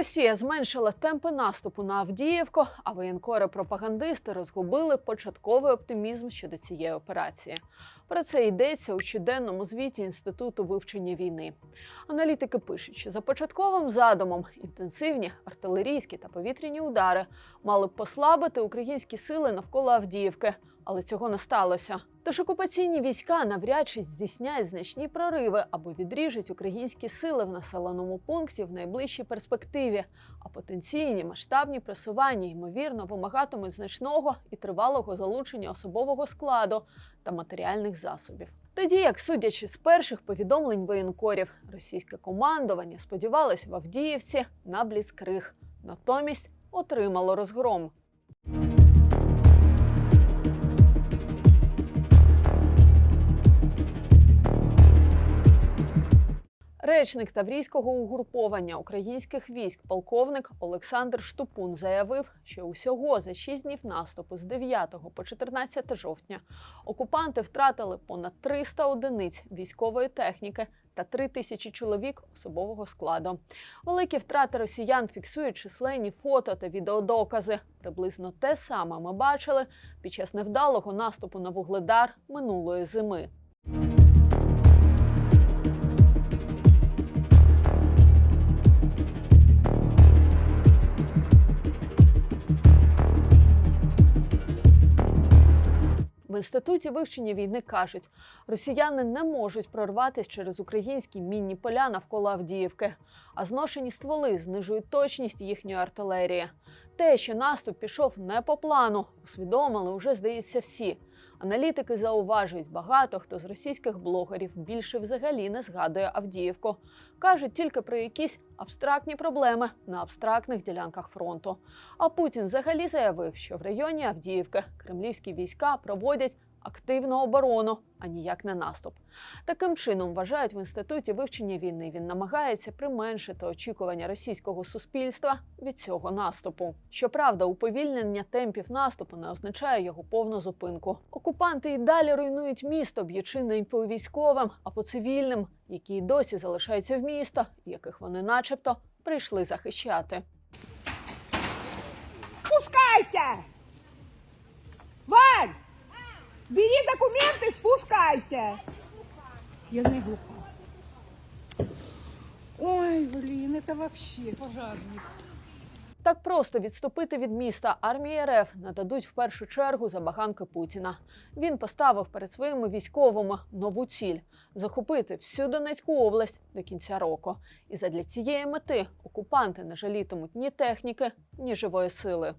Росія зменшила темпи наступу на Авдіївку, а воєнкори-пропагандисти розгубили початковий оптимізм щодо цієї операції. Про це йдеться у щоденному звіті Інституту вивчення війни. Аналітики пишуть, що за початковим задумом інтенсивні артилерійські та повітряні удари мали б послабити українські сили навколо Авдіївки, але цього не сталося. Тож окупаційні війська навряд чи здійснять значні прориви або відріжуть українські сили в населеному пункті в найближчій перспективі, а потенційні масштабні просування ймовірно вимагатимуть значного і тривалого залучення особового складу та матеріальних засобів. Тоді, як судячи з перших повідомлень воєнкорів, російське командування сподівалось в Авдіївці на бліцкриг, натомість отримало розгром. Речник Таврійського угруповання українських військ, полковник Олександр Штупун, заявив, що усього за 6 днів наступу з 9 по 14 жовтня окупанти втратили понад 300 одиниць військової техніки та 3 тисячі чоловік особового складу. Великі втрати росіян фіксують численні фото та відеодокази. Приблизно те саме ми бачили під час невдалого наступу на вугледар минулої зими. В інституті вивчення війни кажуть, росіяни не можуть прорватися через українські мінні поля навколо Авдіївки, а зношені стволи знижують точність їхньої артилерії. Те, що наступ пішов не по плану, усвідомили вже здається всі. Аналітики зауважують, багато хто з російських блогерів більше взагалі не згадує Авдіївку. кажуть тільки про якісь абстрактні проблеми на абстрактних ділянках фронту. А Путін взагалі заявив, що в районі Авдіївки кремлівські війська проводять активну оборону, а ніяк не наступ. Таким чином вважають в інституті вивчення війни. Він намагається применшити очікування російського суспільства від цього наступу. Щоправда, уповільнення темпів наступу не означає його повну зупинку. Окупанти і далі руйнують місто, б'ючи не по військовим, а по цивільним, які й досі залишаються в місто, яких вони, начебто, прийшли захищати. Спускайся! Вань! Бери документы, спускайся! Я не глупа. Ой, блин, это вообще пожарник. Так просто відступити від міста армії РФ нададуть в першу чергу забаганки Путіна. Він поставив перед своїми військовими нову ціль захопити всю Донецьку область до кінця року. І задля цієї мети окупанти не жалітимуть ні техніки, ні живої сили.